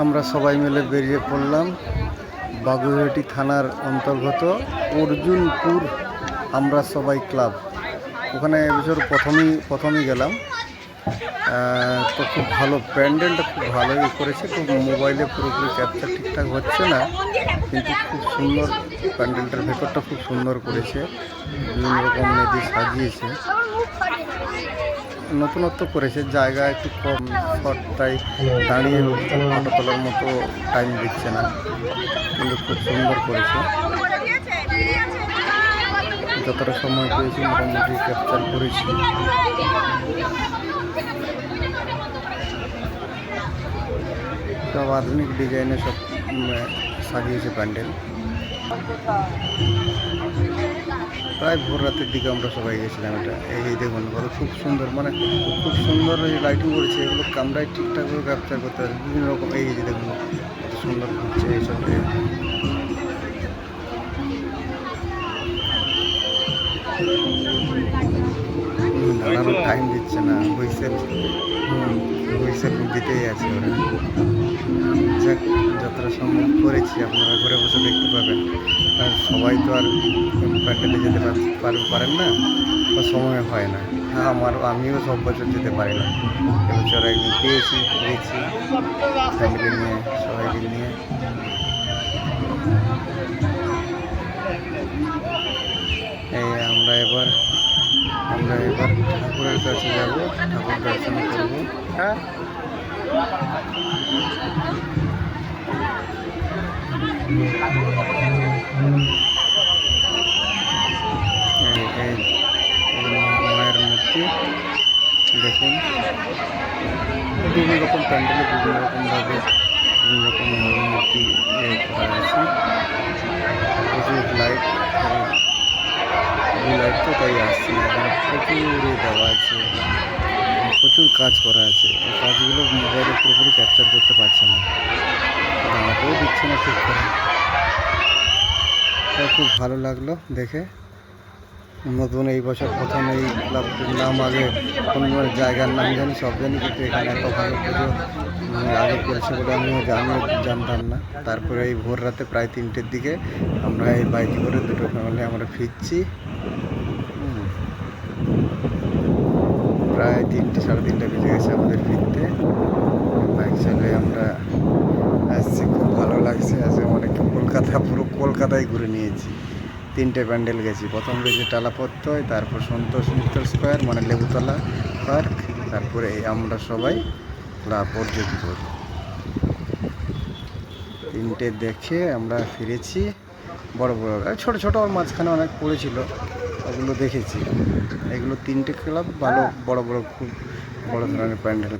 আমরা সবাই মিলে বেরিয়ে পড়লাম বাগুইহাটি থানার অন্তর্গত অর্জুনপুর আমরা সবাই ক্লাব। ওখানে এবছর প্রথমেই প্রথমেই গেলাম। তো খুব ভালো প্যান্ডেলটা খুব ভালোই করেছে। তো মোবাইলে পুরোপুরি ক্যাপচার ঠিকঠাক হচ্ছে না, কিন্তু খুব সুন্দর প্যান্ডেলটার ভেতরটা খুব সুন্দর করেছে। বিভিন্ন রকম মেয়েদি সাজিয়েছে। নতুনত্ব করেছে জায়গা একটু কম শর্ট তাই দাঁড়িয়ে ফটো তোলার মতো টাইম দিচ্ছে না। কিন্তু খুব সুন্দর করেছে। যতটা সময় পেয়েছি মোটামুটি ক্যাপচার করেছি। সব আধুনিক ডিজাইনে সব উম, সাজিয়েছে প্যান্ডেল। প্রায় ভোর রাতের দিকে আমরা সবাই গেছিলাম এটা। এই দেখুন বলো খুব সুন্দর মানে খুব সুন্দর এই লাইটিং করেছে, এগুলো ঠিকঠাক করে ক্যাপচার করতে পারে, বিভিন্ন রকম, এই যে দেখুন, কত সুন্দর ঘুরছে এইসব দাঁড়ানোর টাইম দিচ্ছে না হুইসেল হুইসেল দিতেই আছে ওরা। যাক যতটা সম্ভব করেছি, আপনারা ঘরে বসে দেখতে পাবেন। সবাই তো আর প্যান্ডেলে যেতে পার- পার- পারেন না, বা সময় হয় না। হ্যাঁ আমার, আমিও সব বছর যেতে পারি না। এবছর একদিন পেয়েছি গেছি ফ্যামিলি নিয়ে, সবাইকে নিয়ে। এই আমরা এবার আমরা এবার ঠাকুরের কাছে যাব, ঠাকুর দর্শন করব। হ্যাঁ? মায়ের মূর্তি দেখুন। বিভিন্ন রকম প্যান্ডেলে বিভিন্ন রকমভাবে বিভিন্ন রকম মূর্তি করা আছে লাইট লাইট তো তাই আসছে প্রচুর দেওয়া আছে প্রচুর কাজ করা আছে। এই কাজগুলো মোবাইলে পুরোপুরি ক্যাপচার করতে পারছে না। দাঁড়াতেও দিচ্ছে না ঠিক করে। তাই খুব ভালো লাগল দেখে। নতুন এই বছর প্রথম এই ক্লাবটির নাম আগে কোনো জায়গার নাম জানি, সব জানি, কিন্তু এখানে এত ভালো পুজো আগে করেছে বলে আমিও আমিও জানতাম না। তারপরে এই ভোর রাতে প্রায় তিনটের দিকে আমরা এই বাইকে করে দুটো ফ্যামিলি আমরা ফিরছি। প্রায় তিনটে, সাড়ে তিনটে বেজে গেছে আমাদের ফিরতে। বাইক চালিয়ে আমরা আসছি, খুব ভালো লাগছে। আজকে অনেক কলকাতা, পুরো কলকাতায় ঘুরে নিয়েছি। তিনটে প্যান্ডেল গেছি। প্রথম গেছি টালাপত্তয়, তারপর সন্তোষ মিত্র স্কোয়ার মানে লেবুতলা পার্ক, তারপরে আমরা সবাই পর্যটপুর তিনটে দেখে আমরা ফিরেছি বড় বড়, ছোট ছোট, ওর মাঝখানে অনেক পড়েছিল। ওগুলো দেখেছি। এগুলো তিনটে ক্লাব ভালো বড় বড় খুব বড় ধরনের প্যান্ডেল।